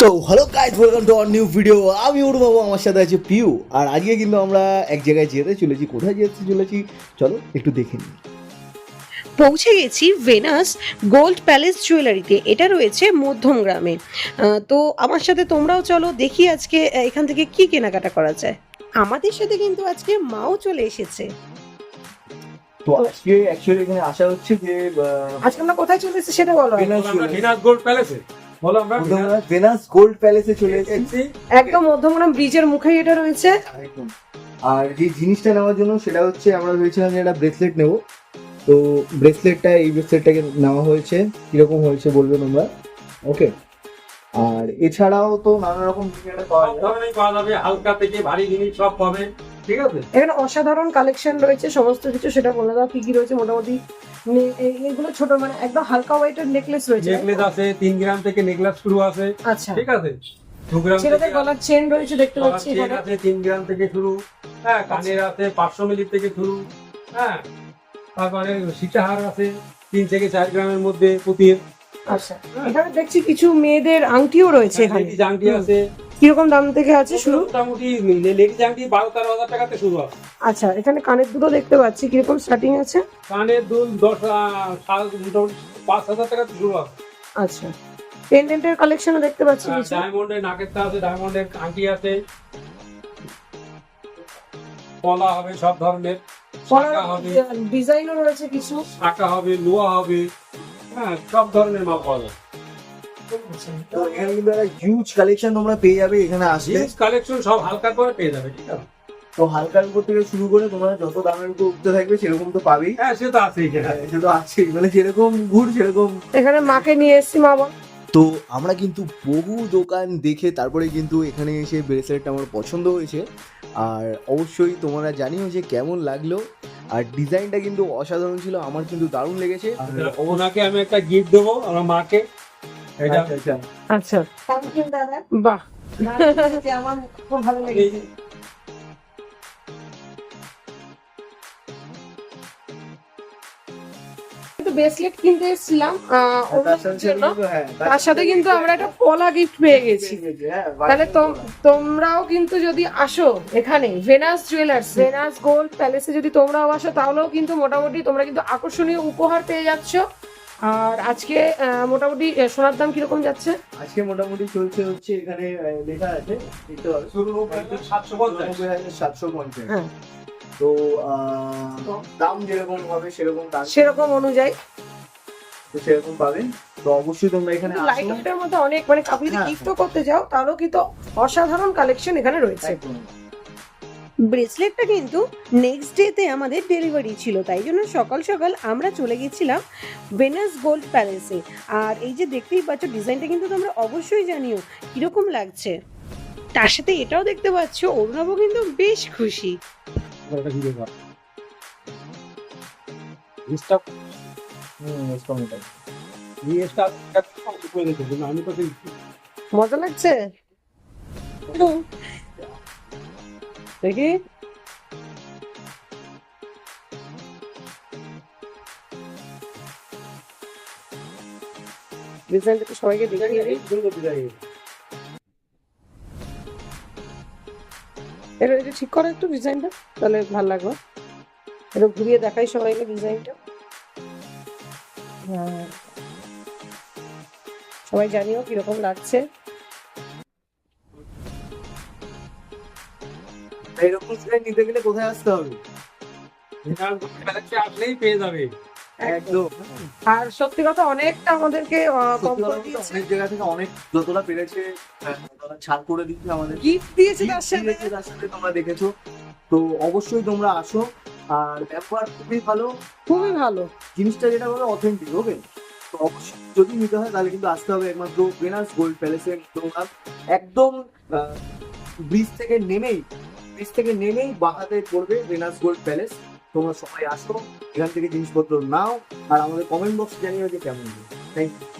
So hello guys welcome to our new video আমি উড়ু বাবু আমার সাথে আছে পিউ। আর আজকে কিন্তু আমরা এক জায়গায় যেতে চলেছি কোথায় যেতে চলেছি? চলো একটু দেখে নিই। পৌঁছে গেছি ভেনাস গোল্ড প্যালেস জুয়েলারিতে এটা রয়েছে মধ্যম গ্রামে। তো আমার সাথে তোমরাও চলো দেখি আজকে এখান থেকে কি কেনাকাটা করা যায়। আমাদের সাথে কিন্তু আজকে মাও চলে এসেছে। তো আজকে অ্যাকচুয়ালি এখানে আসা হচ্ছে যে আজকে আমরা কোথায় চলে এসেছি সেটা বলো। ভিনাস গোল্ড প্যালেসে ভেনাস গোল্ড প্যালেসে চলে এসেছি। একদম মধ্যমগ্রাম ব্রিজের মুখেই এটা রয়েছে। একদম। আর যে জিনিসটা নেওয়ার জন্য সেটা হচ্ছে আমরা ভেবেছিলাম যে একটা ব্রেসলেট নেব। তো ব্রেসলেটটা এই ব্রেসলেটটাকে নেওয়া হয়েছে। কীরকম হয়েছে বলবে তোমরা? ওকে আর এছাড়াও তো নানা রকম পাওয়া যায়। ধরনেরই পাওয়া যাবে। হালকা থেকে ভারী জিনিস সব পাবে। ঠিক আছে? এখানে অসাধারণ কালেকশন রয়েছে সমস্ত কিছু সেটা বলে দাও কি কি রয়েছে মোটামুটি? এইগুলো ছোট মানে একদম হালকা ওয়েটের নেকলেস রয়েছে নেকলেস আছে তিন গ্রাম থেকে নেকলেস শুরু আছে আচ্ছা। ঠিক আছে? দু ছেলেদের গলার চেন রয়েছে দেখতে পাচ্ছি এখানে। আছে তিন গ্রাম থেকে শুরু হ্যাঁ কানের আছে মিলি থেকে শুরু হ্যাঁ তারপরে সীতাহার আছে তিন থেকে চার গ্রামের মধ্যে পুঁতির। আচ্ছা। এখানে দেখছি কিছু মেয়েদের আংটিও রয়েছে এখানে। আংটি আছে কীরকম দাম থেকে আছে শুরু? মোটামুটি লেডিস আংটি বারো তেরো হাজার টাকাতে শুরু আছে আচ্ছা এখানে কানের দুটো দেখতে পাচ্ছি কীরকম স্টার্টিং আছে? কানের দুল দশ মোটামুটি পাঁচ হাজার টাকাতে শুরু আছে আচ্ছা পেন্ডেন্টের কালেকশনও দেখতে পাচ্ছি কিছু। ডায়মন্ডের নাকেরটা আছে ডায়মন্ডের আংটি আছে। পলা হবে সব ধরনের। শাঁখা হবে। ডিজাইনও রয়েছে কিছু। শাঁখা হবে লোহা হবে। হ্যাঁ সব ধরনের মাল পাওয়া যায়। তো এখানে কিন্তু একটা হিউজ কালেকশন তোমরা পেয়ে যাবে এখানে আসলে। কালেকশন সব হালকা করে পেয়ে যাবে ঠিক আছে? তো হালকার উপর থেকে শুরু করে তোমরা যত দামের উপর উঠতে থাকবে সেরকম তো পাবেই। হ্যাঁ সে তো আছে এখানে। সে তো আছেই। মানে যেরকম ঘুর সেরকম এখানে মাকে নিয়ে এসেছি মা তো আমরা কিন্তু বহু দোকান দেখে তারপরে কিন্তু এখানে এসে ব্রেসলেটটা আমার পছন্দ হয়েছে। আর অবশ্যই তোমরা জানিও যে কেমন লাগল। আর ডিজাইনটা কিন্তু অসাধারণ ছিল আমার কিন্তু দারুণ লেগেছে। ওনাকে আমি একটা গিফট দেবো আমার মাকে। এটা আচ্ছা, থ্যাংক ইউ দাদা? বাহ। আমার খুব ভালো লেগেছে। ব্রেসলেট কিনতে এসেছিলাম তার সাথে কিন্তু, হ্যাঁ, তার সাথে কিন্তু আমরা একটা পলা গিফট পেয়ে গেছি। হ্যাঁ, তাহলে তোম- তোমরাও কিন্তু যদি আসো এখানে ভেনাস জুয়েলার্স ভেনাস গোল্ড প্যালেসে যদি তোমরাও আসো তাহলেও কিন্তু মোটামুটি তোমরা কিন্তু আকর্ষণীয় উপহার পেয়ে যাচ্ছ। আর আজকে আহ, মোটামুটি সোনার দাম কীরকম যাচ্ছে? আজকে মোটামুটি চলছে হচ্ছে এখানে লেখা আছে সাতশো পঞ্চাশ। হ্যাঁ। তো আহ, দাম যেরকম হবে সেরকম দাম সেরকম অনুযায়ী। তো সেরকম পাবেন। তো অবশ্যই তোমরা এখানে লাইট মধ্যে অনেক মানে যদি হ্যাঁ, গিফটও করতে চাও তাহলেও কিন্তু অসাধারণ কালেকশন এখানে রয়েছে। একদম। ব্রেসলেটটা কিন্তু নেক্সট ডেতে আমাদের ডেলিভারি ছিল তাই জন্য সকাল সকাল আমরা চলে গেছিলাম ভেনাস গোল্ড প্যালেসে আর এই যে দেখতেই পাচ্ছ ডিজাইনটা কিন্তু তোমরা অবশ্যই জানিও কীরকম লাগছে। তার সাথে এটাও দেখতে পাচ্ছ অরুণাবও কিন্তু বেশ খুশি। মজা লাগছে? দেখি। ডিজাইনটা তো সবাইকে দেখিয়ে দিই সুন্দর। এটা এটা ঠিক করো একটু ডিজাইনটা তাহলে ভালো লাগবে এটা ঘুরিয়ে দেখাই সবাইকে ডিজাইনটা হ্যাঁ। সবাই জানিও কীরকম লাগছে। এরকম নিতে গেলে কোথায় আসতে হবে? আসলেই পেয়ে যাবে। একদম। আর সত্যি কথা অনেকটা আমাদেরকে অনেক জায়গা থেকে অনেক যতটা পেরেছে ছাড় করে দিচ্ছে আমাদের। গিফট দিয়েছে তার সাথে। তার সাথে তোমরা দেখেছ। তো অবশ্যই তোমরা আসো। আর ব্যবহার খুবই ভালো। খুবই ভালো। জিনিসটা যেটা বলে অথেন্টিক ওকে তো অবশ্যই যদি নিতে হয় তাহলে কিন্তু আসতে হবে একমাত্র ভেনাস গোল্ড প্যালেসে তোমরা একদম ব্রিজ থেকে নেমেই ব্রিজ থেকে নেমেই বাহাতে পড়বে রেনাস গোল্ড প্যালেস। তোমরা সবাই আসো, এখান থেকে জিনিসপত্র নাও, আর আমাদের কমেন্ট বক্স জানিয়ে যে কেমন। Thank you